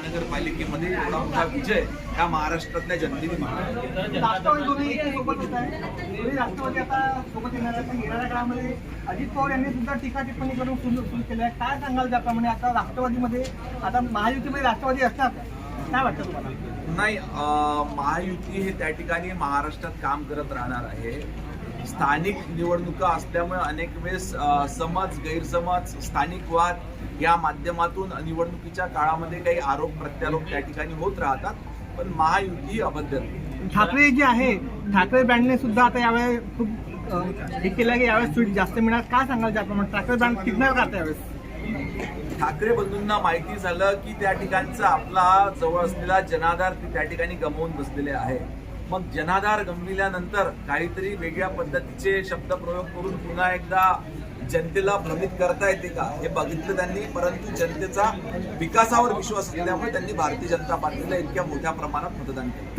महानगरपालिकेमध्ये एवढा मोठा विजय ह्या महाराष्ट्रातल्या जनतेने काळामध्ये अजित पवार यांनी सुद्धा टीका टिप्पणी करून सुरू सुरू केलं आहे. काय सांगाल त्याप्रमाणे आता राष्ट्रवादीमध्ये आता महायुतीमध्ये राष्ट्रवादी असणार काय वाटतं तुम्हाला? नाही महायुती हे त्या ठिकाणी महाराष्ट्रात काम करत राहणार आहे. स्थानिक निवडणुका असल्यामुळे अनेक वेळेस समज गैरसमज स्थानिक वाद या माध्यमातून निवडणुकीच्या काळामध्ये काही आरोप प्रत्यारोप त्या ठिकाणी होत राहतात. पण महायुती नाही. ठाकरे जे आहे ठाकरे ब्रँडने सुद्धा आता यावेळेस खूप हे केलं की यावेळेस स्वीट जास्त मिळणार काय सांगाल त्याप्रमाणे? ठाकरे ब्रँड टिकणार का आता यावेळेस ठाकरे बंधूंना माहिती झालं की त्या ठिकाणचा आपला जवळ असलेला जनाधार ते त्या ठिकाणी गमावून बसलेले आहे. मग जनाधार गमविल्यानंतर काहीतरी वेगळ्या पद्धतीचे शब्दप्रयोग करून पुन्हा एकदा जनतेला भ्रमित करता येते का? हे बघितलं त्यांनी परंतु जनतेचा विकासावर विश्वास केल्यामुळे त्यांनी भारतीय जनता पार्टीला इतक्या मोठ्या प्रमाणात मतदान केलं.